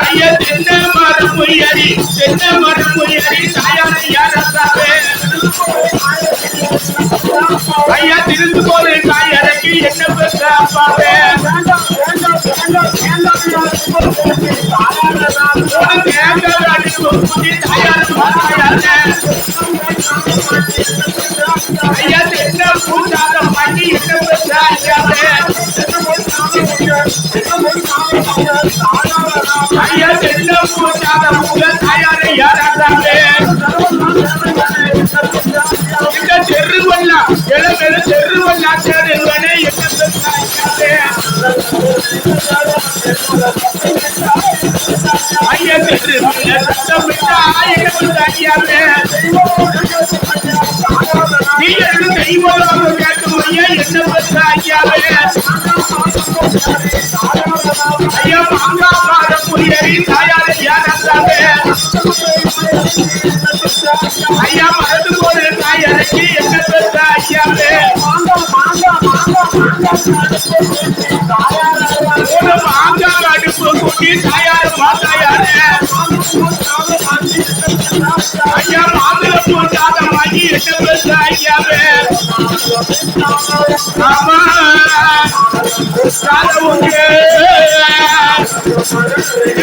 ஐயா தென்னை மரம் மரம் ஐயா திருந்து போது தாயாருக்கு என்ன பெற்ற அப்பாவே ஐயா ஐயா தென்னை பூஜாத பூஜ தாயாரை யாராச்சாவே இந்த தெருவல்லா இளமெல தெருவல்லா தெருவனே ஐயா தெருவல்ல சத்தமிட்டா என்ன பெற்றாய்க்காதே நீ எனக்கு தெய்வமாக கேட்கும் ஐயா என்ன பெற்றாய்க்காதே ஐயா புரியரி தாயாரை யாராச்சாவே ஐயா மறந்து போது தாயாருக்கு என்ன பெற்ற ஐயாவே? ஒரு மாங்கா அடுப்பு கூட்டி தாயார் பார்த்தாயாரே ஐயா மாதுளை போட்டாத வாங்கி என்ன பெற்ற ஐயாவே? ஆமா Thank you.